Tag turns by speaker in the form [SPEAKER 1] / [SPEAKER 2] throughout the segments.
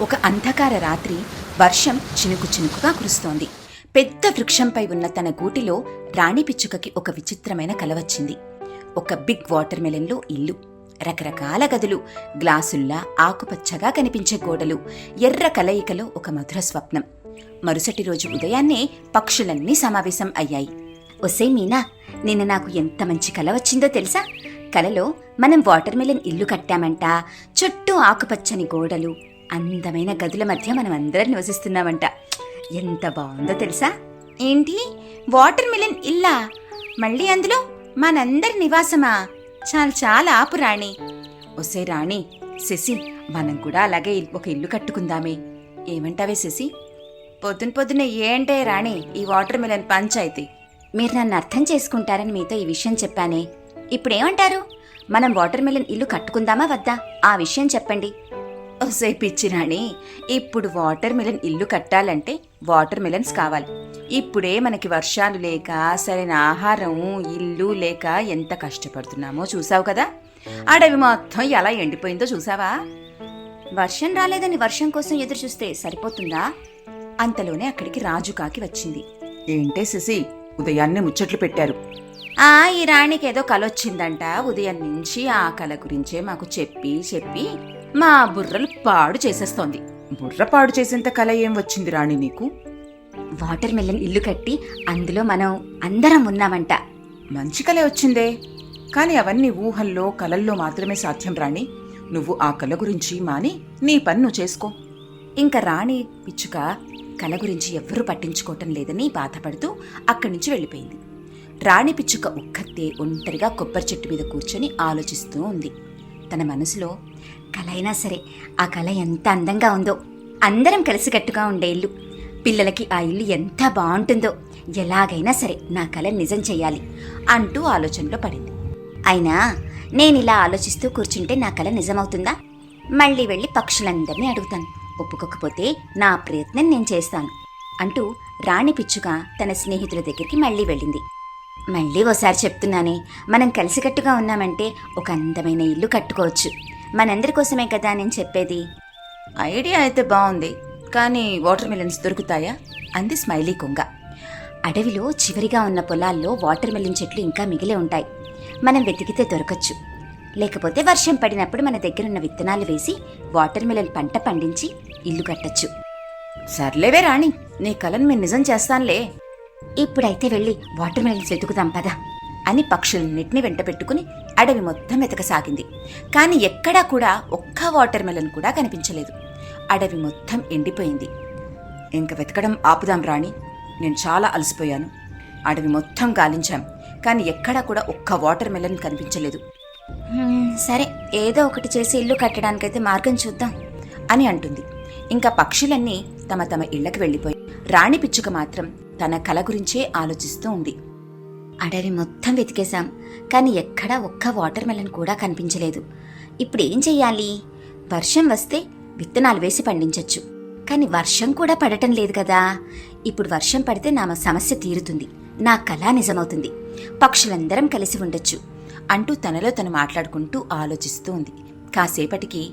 [SPEAKER 1] ఒక అంధకార రాత్రి వర్షం చినుకు చినుకుగా కురుస్తోంది. పెద్ద వృక్షంపై ఉన్న తన గూటిలో రాణి పిచ్చుకకి ఒక విచిత్రమైన కల వచ్చింది. ఒక బిగ్ వాటర్ మెలన్లో ఇల్లు రకరకాల గదులు గ్లాసుల్లా ఆకుపచ్చగా కనిపించే గోడలు ఎర్ర కలయికలో ఒక మధుర స్వప్నం. మరుసటి రోజు ఉదయాన్నే పక్షులన్నీ సమావేశం అయ్యాయి. ఒసే మీనా నిన్న నాకు ఎంత మంచి కల వచ్చిందో తెలుసా? కలలో మనం వాటర్ మెలన్ ఇల్లు కట్టామంట. చుట్టూ ఆకుపచ్చని గోడలు అందమైన గదుల మధ్య మనం అందరం నివసిస్తున్నామంట ఎంత బాగుందో తెలుసా? ఏంటి? వాటర్ మిలన్ ఇల్లా? మళ్ళీ అందులో మనందరి నివాసమా? చాలు చాలా ఆపు రాణి. ఒసే రాణి శశి మనం కూడా అలాగే ఒక ఇల్లు కట్టుకుందామే. ఏమంటావే శశి? పొద్దున పొద్దున ఏంటే రాణి ఈ వాటర్ మిలన్ పంచాయితీ. మీరు నన్ను అర్థం చేసుకుంటారని మీతో ఈ విషయం చెప్పానే. ఇప్పుడేమంటారు? మనం వాటర్ మిలన్ ఇల్లు కట్టుకుందామా వద్దా? ఆ విషయం చెప్పండి. ఒసే పిచ్చి రాణి ఇప్పుడు వాటర్ మిలన్ ఇల్లు కట్టాలంటే వాటర్ మిలన్స్ కావాలి. ఇప్పుడే మనకి వర్షాలు లేక సరైన ఆహారం ఇల్లు లేక ఎంత కష్టపడుతున్నామో చూసావు కదా? అడవి మొత్తం ఎలా ఎండిపోయిందో చూసావా? వర్షం రాలేదని వర్షం కోసం ఎదురు చూస్తే సరిపోతుందా? అంతలోనే అక్కడికి రాజు కాకి వచ్చింది.
[SPEAKER 2] ఏంటే శశి ఉదయాన్నే ముచ్చట్లు పెట్టారు.
[SPEAKER 1] ఆ ఈ రాణికి ఏదో కల వచ్చిందంట ఉదయం నుంచి ఆ కల గురించే మాకు చెప్పి చెప్పి మా బుర్రలు పాడు చేసేస్తోంది.
[SPEAKER 2] బుర్ర పాడు చేసేంత కల ఏం వచ్చింది రాణి నీకు?
[SPEAKER 1] వాటర్ మిలన్ ఇల్లు కట్టి అందులో మనం అందరం ఉన్నామంట.
[SPEAKER 2] మంచి కలే వచ్చిందే. కాని అవన్నీ ఊహల్లో కలల్లో మాత్రమే సాధ్యం రాణి. నువ్వు ఆ కల గురించి మాని నీ పని నువ్వు చేసుకో.
[SPEAKER 1] ఇంకా రాణి పిచ్చుక కల గురించి ఎవ్వరూ పట్టించుకోవటం లేదని బాధపడుతూ అక్కడి నుంచి వెళ్ళిపోయింది. రాణి పిచ్చుక ఒక్కతే ఒంటరిగా కొబ్బరి చెట్టు మీద కూర్చొని ఆలోచిస్తూ ఉంది. తన మనసులో కల అయినా సరే ఆ కళ ఎంత అందంగా ఉందో. అందరం కలిసికట్టుగా ఉండే ఇల్లు. పిల్లలకి ఆ ఇల్లు ఎంత బాగుంటుందో ఎలాగైనా సరే నా కల నిజం చేయాలి అంటూ ఆలోచనలో పడింది. అయినా నేను ఇలా ఆలోచిస్తూ కూర్చుంటే నా కళ నిజమవుతుందా? మళ్ళీ వెళ్ళి పక్షులందరినీ అడుగుతాను. ఒప్పుకోకపోతే నా ప్రయత్నం నేను చేస్తాను అంటూ రాణి పిచ్చుక తన స్నేహితుల దగ్గరికి మళ్ళీ వెళ్ళింది. మళ్ళీ ఓసారి చెప్తున్నానే మనం కలిసికట్టుగా ఉన్నామంటే ఒక అందమైన ఇల్లు కట్టుకోవచ్చు. మనందరి కోసమే కదా నేను చెప్పేది? ఐడియా అయితే బాగుంది. కానీ వాటర్ మిలన్స్ దొరుకుతాయా? అంది స్మైలీ కొంగ. అడవిలో చివరిగా ఉన్న పొలాల్లో వాటర్ మిలన్ చెట్లు ఇంకా మిగిలే ఉంటాయి. మనం వెతికితే దొరకచ్చు. లేకపోతే వర్షం పడినప్పుడు మన దగ్గరున్న విత్తనాలు వేసి వాటర్ మిలన్ పంట పండించి ఇల్లు కట్టచ్చు. సర్లేవే రాణి నీ కలను నేను నిజం చేస్తానులే. ఇప్పుడైతే వెళ్ళి వాటర్ మిలన్స్ వెతుకుదాం పదా. అని పక్షులన్నింటినీ వెంట పెట్టుకుని అడవి మొత్తం వెతకసాగింది. కానీ ఎక్కడా కూడా ఒక్క వాటర్ మెలన్ కూడా కనిపించలేదు. అడవి మొత్తం ఎండిపోయింది.
[SPEAKER 2] ఇంక వెతకడం ఆపుదాం రాణి. నేను చాలా అలసిపోయాను. అడవి మొత్తం గాలించాం. కానీ ఎక్కడా కూడా ఒక్క వాటర్ మెలన్ కనిపించలేదు.
[SPEAKER 1] "హ్మ్, సరే ఏదో ఒకటి చేసి ఇల్లు కట్టడానికైతే మార్గం చూద్దాం
[SPEAKER 2] అని అంటుంది. ఇంకా పక్షులన్నీ తమ తమ ఇళ్ళకు వెళ్ళిపోయి రాణి పిచ్చుక మాత్రం తన కల గురించే ఆలోచిస్తూ ఉంది.
[SPEAKER 1] అడవి మొత్తం వెతికేశాం కానీ ఎక్కడా ఒక్క వాటర్ మెలన్ కూడా కనిపించలేదు. ఇప్పుడు ఏం చెయ్యాలి? వర్షం వస్తే విత్తనాలు వేసి పండించొచ్చు. కానీ వర్షం కూడా పడటం లేదు కదా. ఇప్పుడు వర్షం పడితే నా సమస్య తీరుతుంది. నా కళ నిజమవుతుంది. పక్షులందరం కలిసి ఉండొచ్చు
[SPEAKER 2] అంటూ తనలో తను మాట్లాడుకుంటూ ఆలోచిస్తూ ఉంది. కాసేపటికి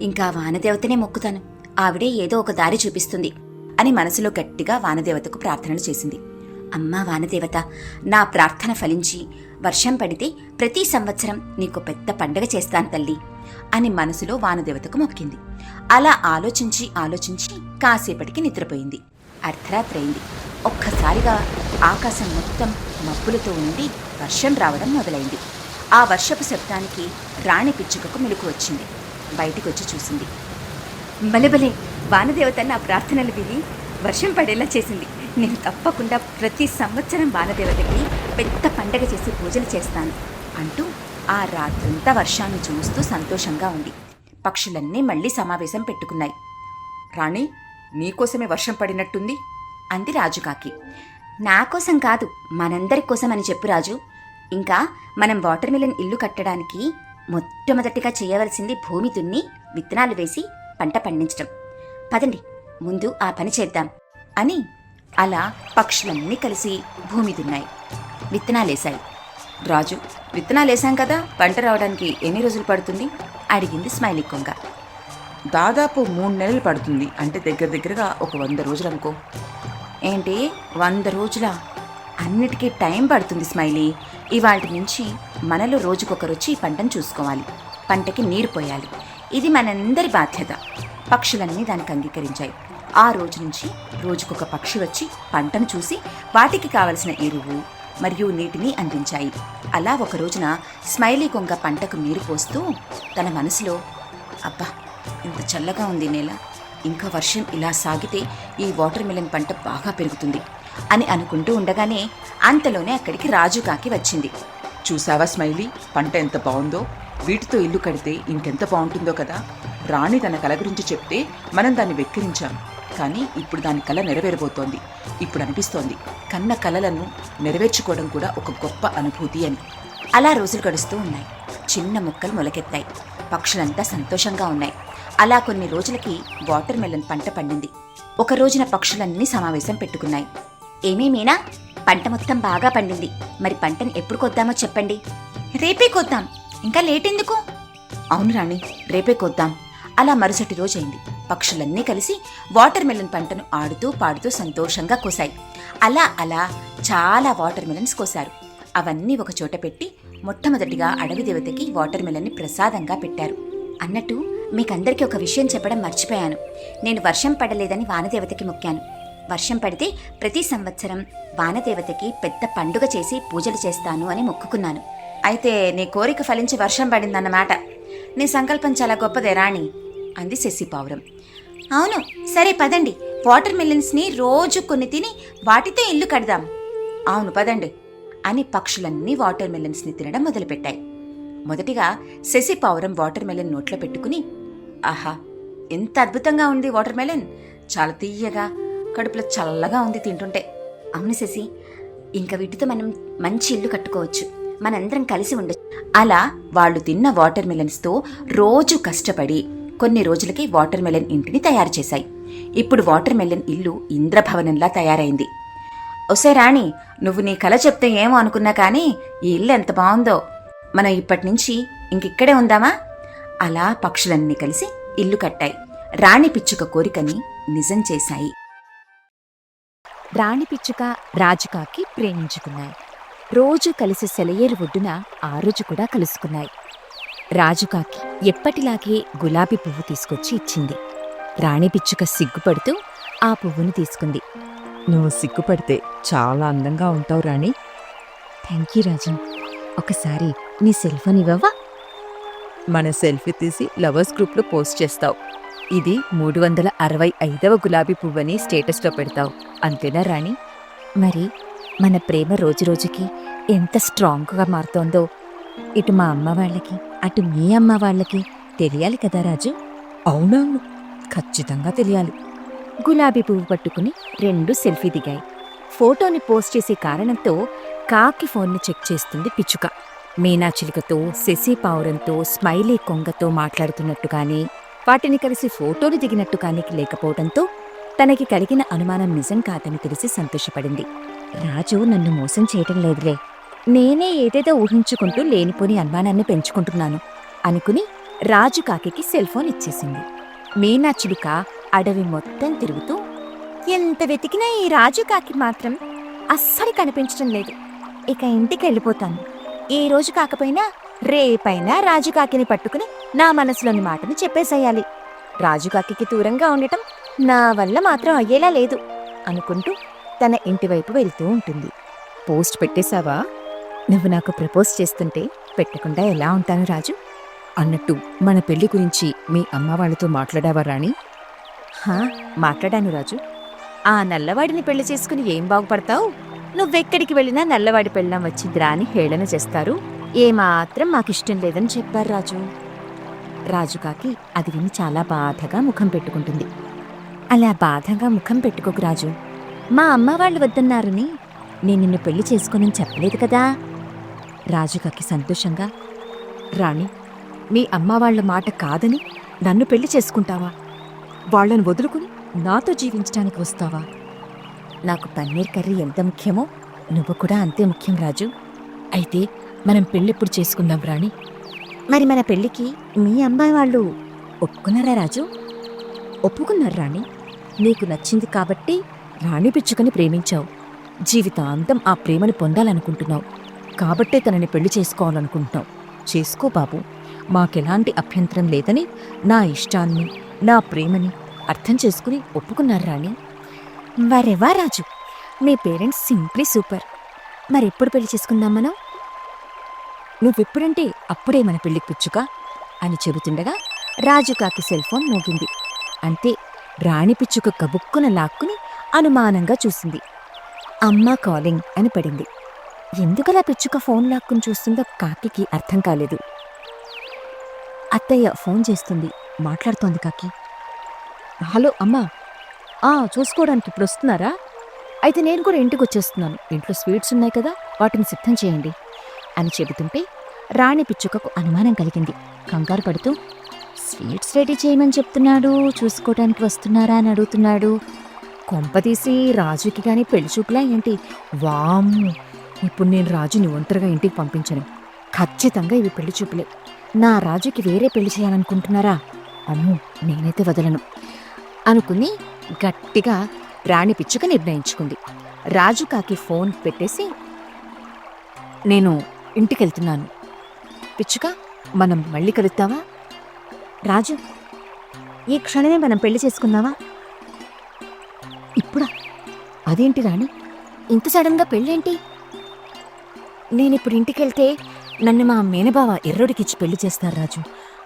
[SPEAKER 1] ఇంకా వానదేవతనే మొక్కుతాను. ఆవిడే ఏదో ఒక దారి చూపిస్తుంది
[SPEAKER 2] అని మనసులో గట్టిగా వానదేవతకు ప్రార్థనలు చేసింది.
[SPEAKER 1] అమ్మా వానదేవత నా ప్రార్థన ఫలించి వర్షం పడితే ప్రతి సంవత్సరం నీకు పెద్ద పండగ చేస్తాను తల్లి
[SPEAKER 2] అని మనసులో వానదేవతకు మొక్కింది. అలా ఆలోచించి ఆలోచించి కాసేపటికి నిద్రపోయింది. అర్ధరాత్రి అయింది. ఒక్కసారిగా ఆకాశం మొత్తం మబ్బులతో ఉండి వర్షం రావడం మొదలైంది. ఆ వర్షపు శబ్దానికి రాణి పిచ్చుకకు మెలకు వచ్చింది. బయటికి వచ్చి చూసింది
[SPEAKER 1] బలెబలే వానదేవత నా ప్రార్థనలు విని వర్షం పడేలా చేసింది. నేను తప్పకుండా ప్రతి సంవత్సరం బాలదేవతకి పెద్ద పండగ చేసి పూజలు చేస్తాను
[SPEAKER 2] అంటూ ఆ రాత్రంతా వర్షాన్ని చూస్తూ సంతోషంగా ఉంది. పక్షులన్నీ మళ్ళీ సమావేశం పెట్టుకున్నాయి. రాణి నీకోసమే వర్షం పడినట్టుంది అంది రాజుకాకి
[SPEAKER 1] నా కోసం కాదు మనందరి కోసం అని చెప్పు రాజు. ఇంకా మనం వాటర్ మిలన్ ఇల్లు కట్టడానికి మొట్టమొదటిగా చేయవలసింది భూమి దున్ని విత్తనాలు వేసి పంట పండించటం. పదండి ముందు ఆ పని చేద్దాం
[SPEAKER 2] అని అలా పక్షులన్నీ కలిసి భూమి దున్నాయి విత్తనాలేశాయి. రాజు విత్తనాలేశాం కదా పంట రావడానికి ఎన్ని రోజులు పడుతుంది? అడిగింది స్మైలీ కొంగ.
[SPEAKER 1] దాదాపు మూడు నెలలు పడుతుంది. అంటే దగ్గర దగ్గరగా ఒక వంద రోజులు అనుకో. ఏంటి? వంద రోజుల? అన్నిటికీ టైం పడుతుంది స్మైలీ. ఇవాటి నుంచి మనలో రోజుకొకరు వచ్చి ఈ పంటను చూసుకోవాలి. పంటకి నీరు పోయాలి. ఇది మనందరి బాధ్యత. పక్షులన్నీ దానికి అంగీకరించాయి. ఆ రోజు నుంచి రోజుకొక పక్షి వచ్చి పంటను చూసి వాటికి కావలసిన ఎరువు మరియు నీటిని అందించాయి. అలా ఒక రోజున స్మైలీ కొంగ పంటకు నీరు పోస్తూ తన మనసులో అబ్బా ఇంత చల్లగా ఉంది నేల. ఇంకా వర్షం ఇలా సాగితే ఈ వాటర్ మిలన్ పంట బాగా పెరుగుతుంది అని అనుకుంటూ ఉండగానే అంతలోనే అక్కడికి రాజు కాకి వచ్చింది. చూసావా స్మైలీ పంట ఎంత బాగుందో? వీటితో ఇల్లు కడితే ఇంకెంత బాగుంటుందో కదా? రాణి తన కల గురించి చెప్తే మనం దాన్ని వెక్కిరించాం. కానీ ఇప్పుడు దాని కళ నెరవేరబోతోంది. ఇప్పుడు అనిపిస్తోంది. కన్న కలలను నెరవేర్చుకోవడం కూడా ఒక గొప్ప అనుభూతి అని. అలా రోజులు గడుస్తూ ఉన్నాయి. చిన్న మొక్కలు మొలకెత్తాయి. పక్షులంతా సంతోషంగా ఉన్నాయి. అలా కొన్ని రోజులకి వాటర్ మెలన్ పంట పండింది. ఒక రోజున పక్షులన్నీ సమావేశం పెట్టుకున్నాయి. ఏమీ మీనా? పంట మొత్తం బాగా పండింది. మరి పంటని ఎప్పుడు కొద్దామో చెప్పండి. రేపే కొద్దాం. ఇంకా లేట్ ఎందుకు? అవును రాణి రేపే కొద్దాం. అలా మరుసటి రోజైంది. పక్షులన్నీ కలిసి వాటర్ మెలన్ పంటను ఆడుతూ పాడుతూ సంతోషంగా కోసాయి. అలా అలా చాలా వాటర్ మెలన్స్ కోసారు. అవన్నీ ఒక చోట పెట్టి మొట్టమొదటిగా అడవి దేవతకి వాటర్ మెలన్ని ప్రసాదంగా పెట్టారు. అన్నట్టు మీకందరికీ ఒక విషయం చెప్పడం మర్చిపోయాను. నేను వర్షం పడలేదని వానదేవతకి మొక్కాను. వర్షం పడితే ప్రతి సంవత్సరం వానదేవతకి పెద్ద పండుగ చేసి పూజలు చేస్తాను అని మొక్కుకున్నాను. అయితే నీ కోరిక ఫలించి వర్షం పడిందన్నమాట. నీ సంకల్పం చాలా గొప్పదే రాణి. అంది శశి పావురం. అవును సరే పదండి. వాటర్ మిలన్స్ని రోజు కొన్ని తిని వాటితో ఇల్లు కడదాం. అవును పదండి అని పక్షులన్నీ వాటర్ మిలన్స్ని తినడం మొదలుపెట్టాయి. మొదటిగా శశిపావురం వాటర్ మెలన్ నోట్లో పెట్టుకుని ఆహా ఎంత అద్భుతంగా ఉంది వాటర్ మెలన్. చాలా తీయగా కడుపులో చల్లగా ఉంది తింటుంటే. అవును శశి ఇంకా వీటితో మనం మంచి ఇల్లు కట్టుకోవచ్చు. మనందరం కలిసి ఉండొచ్చు. అలా వాళ్ళు తిన్న వాటర్ మెలన్స్తో రోజు కష్టపడి కొన్ని రోజులకి వాటర్ మెలన్ ఇంటిని తయారు చేశాయి. ఇప్పుడు వాటర్ మెలన్ ఇల్లు ఇంద్రభవనంలా తయారైంది. ఒసే రాణి నువ్వు నీ కల చెప్తే ఏమో అనుకున్నా కానీ ఈ ఇల్లు ఎంత బాగుందో. మనం ఇప్పటి నుంచి ఇంకిక్కడే ఉందామా? అలా పక్షులన్నీ కలిసి ఇల్లు కట్టాయి. రాణి పిచ్చుక కోరికని నిజం చేశాయి.
[SPEAKER 3] రాణి పిచ్చుక రాజుకాకి ప్రేమించుకున్నాయి. రోజు కలిసి సెలయేరు ఒడ్డున ఆ రోజు కూడా కలుసుకున్నాయి. రాజుకాకి ఎప్పటిలాగే గులాబీ పువ్వు తీసుకొచ్చి ఇచ్చింది. రాణి పిచ్చుక సిగ్గుపడుతూ ఆ పువ్వును తీసుకుంది.
[SPEAKER 4] నువ్వు సిగ్గుపడితే చాలా అందంగా ఉంటావు రాణి.
[SPEAKER 3] థ్యాంక్ యూ రాజు. ఒకసారి నీ సెల్ ఫోన్ ఇవ్వవా?
[SPEAKER 4] మన సెల్ఫీ తీసి లవర్స్ గ్రూప్లో పోస్ట్ చేస్తావు.
[SPEAKER 3] ఇది మూడు వందల అరవై ఐదవ గులాబీ పువ్వని స్టేటస్లో పెడతావు. అంతేనా రాణి? మరి మన ప్రేమ రోజురోజుకి ఎంత స్ట్రాంగ్గా మారుతోందో. ఇటు మా అమ్మ వాళ్ళకి అటు మీ అమ్మ వాళ్ళకి తెలియాలి కదా రాజు?
[SPEAKER 4] అవునవును ఖచ్చితంగా తెలియాలి.
[SPEAKER 3] గులాబీ పువ్వు పట్టుకుని రెండు సెల్ఫీ దిగాయి. ఫోటోని పోస్ట్ చేసే కారణంతో కాకి ఫోన్ని చెక్ చేస్తుంది పిచ్చుక. మీనాచిలుకతో శశి పావురంతో స్మైలీ కొంగతో మాట్లాడుతున్నట్టు కానీ వాటిని కలిసి ఫోటోలు దిగినట్టు కానీ లేకపోవడంతో తనకి కలిగిన అనుమానం నిజం కాదని తెలిసి సంతోషపడింది. రాజు నన్ను మోసం చేయటం లేదులే. నేనే ఏదేదో ఊహించుకుంటూ లేనిపోని అనుమానాన్ని పెంచుకుంటున్నాను అనుకుని రాజు కాకికి సెల్ ఫోన్ ఇచ్చేసింది. మీనాచిలుక అడవి మొత్తం తిరుగుతూ ఎంత వెతికినా ఈ రాజు కాకి మాత్రం అస్సలు కనిపించడం లేదు. ఇక ఇంటికి వెళ్ళిపోతాను. ఈ రోజు కాకపోయినా రేపైనా రాజు కాకిని పట్టుకుని నా మనసులోని మాటని చెప్పేసేయాలి. రాజు కాకికి దూరంగా ఉండటం నా వల్ల మాత్రం అయ్యేలా లేదు అనుకుంటూ తన ఇంటివైపు వెళ్తూ ఉంటుంది. పోస్ట్ పెట్టేశావా? నువ్వు నాకు ప్రపోజ్ చేస్తుంటే పెట్టకుండా ఎలా ఉంటాను రాజు?
[SPEAKER 4] అన్నట్టు మన పెళ్ళి గురించి మీ అమ్మ వాళ్ళతో మాట్లాడావా రాణి?
[SPEAKER 3] హా మాట్లాడాను రాజు. ఆ నల్లవాడిని పెళ్ళి చేసుకుని ఏం బాగుపడతావు? నువ్వెక్కడికి వెళ్ళినా నల్లవాడి పెళ్ళం వచ్చిందిరా అని హేళన చేస్తారు. ఏమాత్రం మాకిష్టం లేదని చెప్పారు రాజు. రాజుకాకి అది విని చాలా బాధగా ముఖం పెట్టుకుంటుంది. అలా బాధగా ముఖం పెట్టుకోకు రాజు. మా అమ్మ వాళ్ళు వద్దన్నారని నేను నిన్ను పెళ్ళి చేసుకోనని చెప్పలేదు కదా? రాజుకాకి సంతోషంగా
[SPEAKER 4] రాణి మీ అమ్మ వాళ్ళ మాట కాదని నన్ను పెళ్ళి చేసుకుంటావా? వాళ్ళని వదులుకుని నాతో జీవించడానికి వస్తావా?
[SPEAKER 3] నాకు పన్నీర్ కర్రీ ఎంత ముఖ్యమో నువ్వు కూడా అంతే ముఖ్యం రాజు.
[SPEAKER 4] అయితే మనం పెళ్ళెప్పుడు చేసుకుందాం రాణి?
[SPEAKER 3] మరి మన పెళ్ళికి మీ అమ్మాయి వాళ్ళు ఒప్పుకున్నారా రాజు? ఒప్పుకున్నారు రాణి. నీకు నచ్చింది కాబట్టి రాణి పిచ్చుకని ప్రేమించావు. జీవితాంతం ఆ ప్రేమని పొందాలనుకుంటున్నావు. కాబట్టే తనని పెళ్ళి చేసుకోవాలనుకుంటున్నావు. చేసుకో బాబు. మాకెలాంటి అభ్యంతరం లేదని నా ఇష్టాన్ని నా ప్రేమని అర్థం చేసుకుని ఒప్పుకున్నారు రాణి. వరెవా రాజు. మీ పేరెంట్స్ సింప్లీ సూపర్. మరెప్పుడు పెళ్ళి చేసుకుందాం మనం? నువ్వెప్పుడంటే అప్పుడే మన పెళ్ళికి పుచ్చుక అని చెబుతుండగా రాజు కాకి సెల్ ఫోన్ మోగింది. అంతే రాణి పిచ్చుక కబుక్కున లాక్కుని అనుమానంగా చూసింది. అమ్మ కాలింగ్ అని పడింది. ఎందుకలా పిచ్చుక ఫోన్ లాక్కుని చూస్తుందో కాకికి అర్థం కాలేదు. అత్తయ్య ఫోన్ చేస్తుంది. మాట్లాడుతోంది కాకి. హలో అమ్మా. ఆ చూసుకోవడానికి ఇప్పుడు వస్తున్నారా? అయితే నేను కూడా ఇంటికి వచ్చేస్తున్నాను. ఇంట్లో స్వీట్స్ ఉన్నాయి కదా వాటిని సిద్ధం చేయండి అని చెబుతుంటే రాణి పిచ్చుకకు అనుమానం కలిగింది. కంగారు పడుతూ స్వీట్స్ రెడీ చేయమని చెప్తున్నాడు చూసుకోవడానికి వస్తున్నారా? అని అడుగుతున్నాడు. కొంపతీసి రాజుకి కానీ పెళ్ళి చూపులా ఏంటి? వామ్ము. ఇప్పుడు నేను రాజుని ఒంటరిగా ఇంటికి పంపించను. ఖచ్చితంగా ఇవి పెళ్ళి చూపులే. నా రాజుకి వేరే పెళ్ళి చేయాలనుకుంటున్నారా? అమ్మో నేనైతే వదలను. అనుకుని గట్టిగా రాణి పిచ్చుక నిర్ణయించుకుంది. రాజు కాకి ఫోన్ పెట్టేసి నేను ఇంటికెళ్తున్నాను. పిచ్చుక మనం మళ్ళీ కలుద్దామా? రాజు ఈ క్షణమే మనం పెళ్ళి చేసుకుందామా? ఇప్పుడా? అదేంటి రాణి? ఇంత సడన్గా పెళ్ళేంటి? నేనిప్పుడు ఇంటికెళ్తే నన్ను మా మేనబావ ఎర్రోడికిచ్చి పెళ్ళి చేస్తారు రాజు.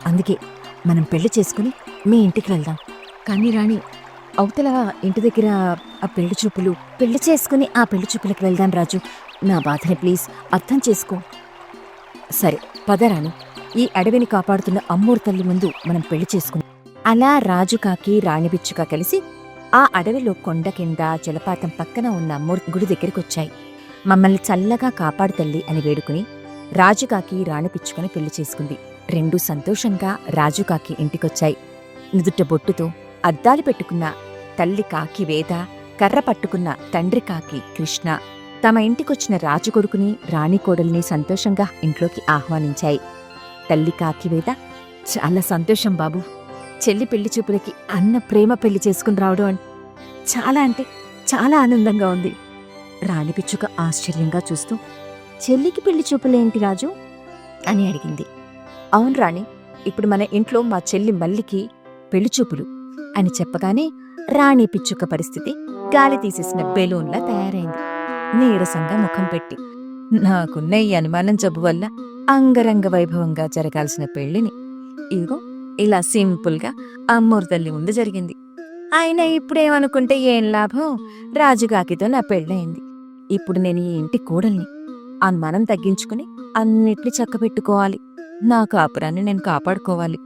[SPEAKER 3] అందుకే మనం పెళ్ళి చేసుకుని మీ ఇంటికి వెళ్దాం. కానీ రాణి అవతల ఇంటి దగ్గర ఆ పెళ్ళి చూపులు పెళ్ళి చేసుకుని ఆ పెళ్ళి చూపులకు వెళ్దాం రాజు. నా బాధని ప్లీజ్ అర్థం చేసుకో. సరే పదరాణి ఈ అడవిని కాపాడుతున్న అమ్మూరు తల్లి ముందు మనం పెళ్ళి చేసుకుందాం. అలా రాజు కాకి రాణిబిచ్చుక కలిసి ఆ అడవిలో కొండ కింద జలపాతం పక్కన ఉన్న అమ్మూర్ గుడి దగ్గరికి వచ్చాయి మమ్మల్ని చల్లగా కాపాడు తల్లి అని వేడుకుని రాజుకాకి రాణిపిచ్చుకొని పెళ్ళి చేసుకుంది. రెండూ సంతోషంగా రాజుకాకి ఇంటికొచ్చాయి. నుదుట బొట్టుతో అద్దాలు పెట్టుకున్న తల్లి కాకి వేద కర్ర పట్టుకున్న తండ్రి కాకి కృష్ణ తమ ఇంటికొచ్చిన రాజు కొడుకుని రాణి కోడల్ని సంతోషంగా ఇంట్లోకి ఆహ్వానించాయి. తల్లి కాకి వేద చాలా సంతోషం బాబు. చెల్లి పెళ్ళి చూపులకి అన్న ప్రేమ పెళ్ళి చేసుకుని రావడం చాలా అంటే చాలా ఆనందంగా ఉంది. రాణి పిచ్చుక ఆశ్చర్యంగా చూస్తూ చెల్లికి పెళ్ళి చూపులేంటి రాజు? అని అడిగింది. అవును రాణి ఇప్పుడు మన ఇంట్లో మా చెల్లి మల్లికి పెళ్ళి చూపులు అని చెప్పగానే రాణి పిచ్చుక పరిస్థితి గాలి తీసేసిన బెలూన్లా తయారైంది. నీరసంగా ముఖం పెట్టి నాకున్న ఈ అనుమానం జబ్బు వల్ల అంగరంగ వైభవంగా జరగాల్సిన పెళ్ళిని ఇదిగో ఇలా సింపుల్గా అమ్మూరు తల్లి ముందు జరిగింది. ఆయన ఇప్పుడేమనుకుంటే ఏం లాభం? రాజుగాకితో నా పెళ్ళయింది. ఇప్పుడు నేను ఈ ఇంటి కోడల్ని. అనుమానం తగ్గించుకుని అన్నిటిని చక్కబెట్టుకోవాలి. నా కాపురాన్ని నేను కాపాడుకోవాలి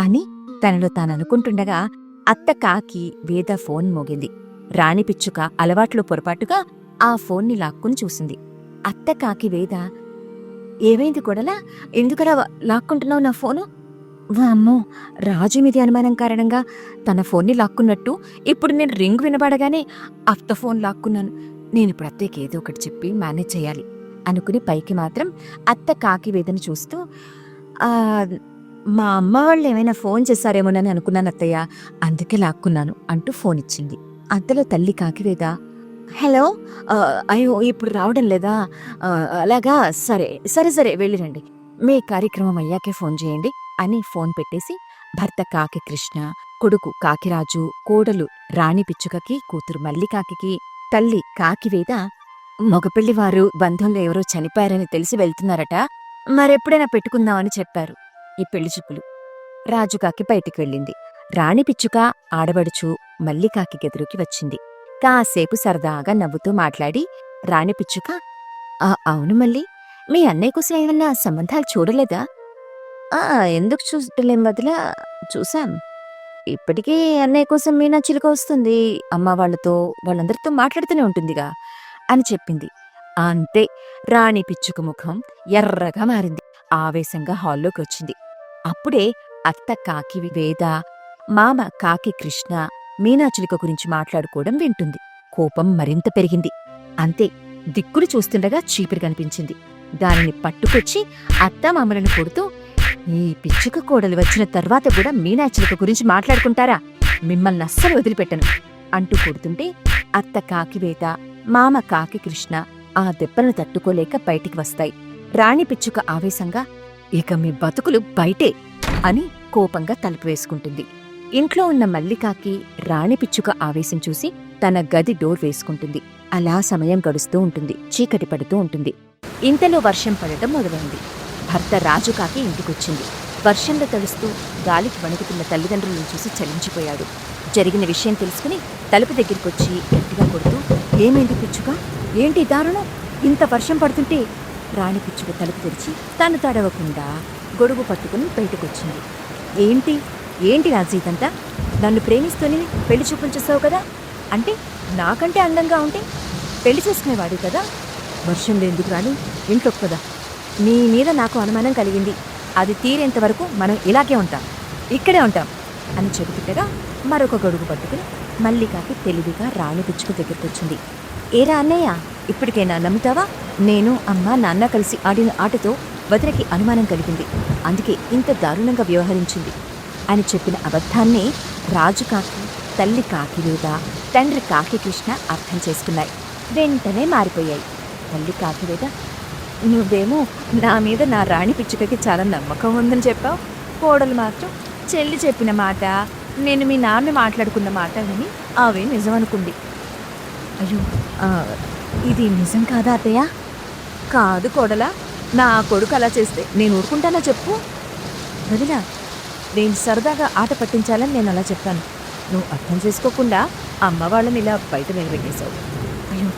[SPEAKER 3] అని తనలో తాననుకుంటుండగా అత్త కాకి వేద ఫోన్ మోగింది. రాణి పిచ్చుక అలవాట్లో పొరపాటుగా ఆ ఫోన్ని లాక్కుని చూసింది. అత్త కాకి వేద ఏమైంది కొడలా? ఎందుకలా లాక్కుంటున్నావు నా ఫోను? వామ్మో రాజు మీది అనుమానం కారణంగా తన ఫోన్ని లాక్కున్నట్టు ఇప్పుడు నేను రింగ్ వినబడగానే అత్త ఫోన్ లాక్కున్నాను. నేను ఇప్పుడు అత్తయ్యకి ఏదో ఒకటి చెప్పి మేనేజ్ చేయాలి అనుకుని పైకి మాత్రం అత్త కాకి వేదన చూస్తూ మా అమ్మ వాళ్ళు ఏమైనా ఫోన్ చేశారేమోనని అనుకున్నాను అత్తయ్య. అందుకే లాక్కున్నాను అంటూ ఫోన్ ఇచ్చింది. అంతలో తల్లి కాకివేద హలో అయ్యో ఇప్పుడు రావడం లేదా? అలాగా? సరే సరే సరే వెళ్ళిరండి. మీ కార్యక్రమం అయ్యాకే ఫోన్ చేయండి అని ఫోన్ పెట్టేసి భర్త కాకి కృష్ణ కొడుకు కాకిరాజు కోడలు రాణి పిచ్చుకకి కూతురు మల్లికాకి తల్లి కాకివేద మగపిల్లివారు బంధంలో ఎవరో చనిపోయారని తెలిసి వెళ్తున్నారట. మరెప్పుడైనా పెట్టుకుందామని చెప్పారు ఈ పెళ్ళి చూపులు. రాజుకాకి బయటికి వెళ్ళింది. రాణి పిచ్చుక ఆడబడుచు మల్లికాకి గెదురుకి వచ్చింది. కాసేపు సరదాగా నవ్వుతూ మాట్లాడి రాణి పిచ్చుక "ఆ, అవును మళ్ళీ మీ అన్నయ్య కోసం ఏమన్నా సంబంధాలు చూడలేదా? ఆ ఎందుకు చూడలేం వదిలా చూశాం. ఇప్పటికీ అన్నయ్య కోసం మీనా చిలుక వస్తుంది. అమ్మ వాళ్ళతో వాళ్ళందరితో మాట్లాడుతూనే ఉంటుందిగా అని చెప్పింది. అంతే రాణి పిచ్చుక ముఖం ఎర్రగా మారింది. ఆవేశంగా హాల్లోకి వచ్చింది. అప్పుడే అత్త కాకి వేద మామ కాకి కృష్ణ మీనాచిలుక గురించి మాట్లాడుకోవడం వింటుంది. కోపం మరింత పెరిగింది. అంతే దిక్కులు చూస్తుండగా చీపిరి కనిపించింది. దానిని పట్టుకొచ్చి అత్త మామలను కొడుతూ ఈ పిచ్చుక కోడలు వచ్చిన తర్వాత కూడా మీనాచిలుక గురించి మాట్లాడుకుంటారా? మిమ్మల్ని అస్సలు వదిలిపెట్టను అంటూ కొడుతుంటే అత్త కాకివేత మామ కాకి కృష్ణ ఆ దెబ్బలను తట్టుకోలేక బయటికి వస్తాయి. రాణి పిచ్చుక ఆవేశంగా ఇక మీ బతుకులు బయటే అని కోపంగా తలుపు వేసుకుంటుంది. ఇంట్లో ఉన్న మల్లికాకి రాణి పిచ్చుక ఆవేశం చూసి తన గది డోర్ వేసుకుంటుంది. అలా సమయం గడుస్తూ ఉంటుంది చీకటి పడుతూ ఉంటుంది. ఇంతలో వర్షం పడటం మొదలైంది. భర్త రాజుకాకి ఇంటికొచ్చింది. వర్షంలో తడుస్తూ గాలికి వణుకుతున్న తల్లిదండ్రులను చూసి చలించిపోయాడు. జరిగిన విషయం తెలుసుకుని తలుపు దగ్గరికొచ్చి గట్టిగా కొడుతూ ఏమైంది పిచ్చుక? ఏంటి దారుణం? ఇంత వర్షం పడుతుంటే రాణి పిచ్చుక తలుపు తెరిచి తను తడవకుండా గొడుగు పట్టుకుని బయటకొచ్చింది. ఏంటి? ఏంటి రాజు ఇదంతా? నన్ను ప్రేమిస్తూనే పెళ్ళి చూపులు చూసావు కదా? అంటే నాకంటే అందంగా ఉంటే పెళ్ళి చేసుకునేవాడు కదా? వర్షంలో ఎందుకు రాని ఇంట్లోకి కదా నీ మీద నాకు అనుమానం కలిగింది. అది తీరేంత వరకు మనం ఇలాగే ఉంటాం. ఇక్కడే ఉంటాం అని చెబుతుండగా మరొక గొడుగు పట్టుకుని మల్లికాకి తెలివిగా రాణి పిచ్చుకు దగ్గరికి వచ్చింది ఏరా అన్నయ్య ఇప్పటికైనా నమ్ముతావా? నేను అమ్మ నాన్న కలిసి ఆడిన ఆటతో వదినకి అనుమానం కలిగింది. అందుకే ఇంత దారుణంగా వ్యవహరించింది అని చెప్పిన అబద్ధాన్ని రాజు కాకి తల్లి కాకి లేదా తండ్రి కాకి కృష్ణ అర్థం చేసుకున్నాయి. వెంటనే మారిపోయాయి. తల్లి కాకి లేదా నువ్వేమో నా మీద నా రాణి పిచ్చుకకి చాలా నమ్మకం ఉందని చెప్పావు. కోడలు మాత్రం చెల్లి చెప్పిన మాట నేను మీ నాన్న మాట్లాడుకున్న మాట విని అవే నిజం అనుకుంది. అయ్యో ఇది నిజం కాదా అత్తయ్య? కాదు కోడలా నా కొడుకు అలా చేస్తే నేను ఊరుకుంటానా చెప్పు? వదిలా నేను సరదాగా ఆట పట్టించాలని నేను అలా చెప్పాను. నువ్వు అర్థం చేసుకోకుండా అమ్మ వాళ్ళని ఇలా బయట నిలబెట్టేశావు. అయ్యో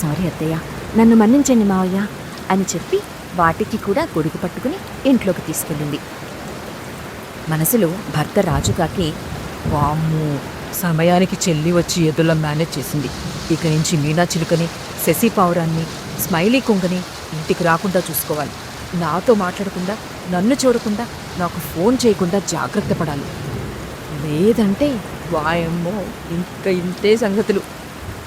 [SPEAKER 3] సారీ అత్తయ్య. నన్ను మన్నించండి మావయ్య. అని చెప్పి వాటికి కూడా గొడుగు పట్టుకుని ఇంట్లోకి తీసుకెళ్ళింది. మనసులో భర్త రాజుగాకి
[SPEAKER 5] వామ్ము సమయానికి చెల్లి వచ్చి ఎదుల మేనేజ్ చేసింది. ఇక నుంచి మీనా చిలుకని శశి పావురాన్ని స్మైలీ కుంగని ఇంటికి రాకుండా చూసుకోవాలి. నాతో మాట్లాడకుండా నన్ను చూడకుండా నాకు ఫోన్ చేయకుండా జాగ్రత్త పడాలి. లేదంటే వాయమ్మో ఇంకా ఇంతే సంగతులు.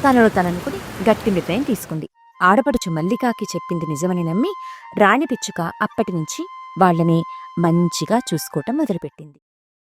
[SPEAKER 3] తనలో తననుకుని గట్టి నిర్ణయం తీసుకుంది. ఆడపడుచు మల్లికాకి చెప్పింది నిజమని నమ్మి రాణి పిచ్చుక అప్పటి నుంచి వాళ్ళని మంచిగా చూసుకోవటం మొదలుపెట్టింది.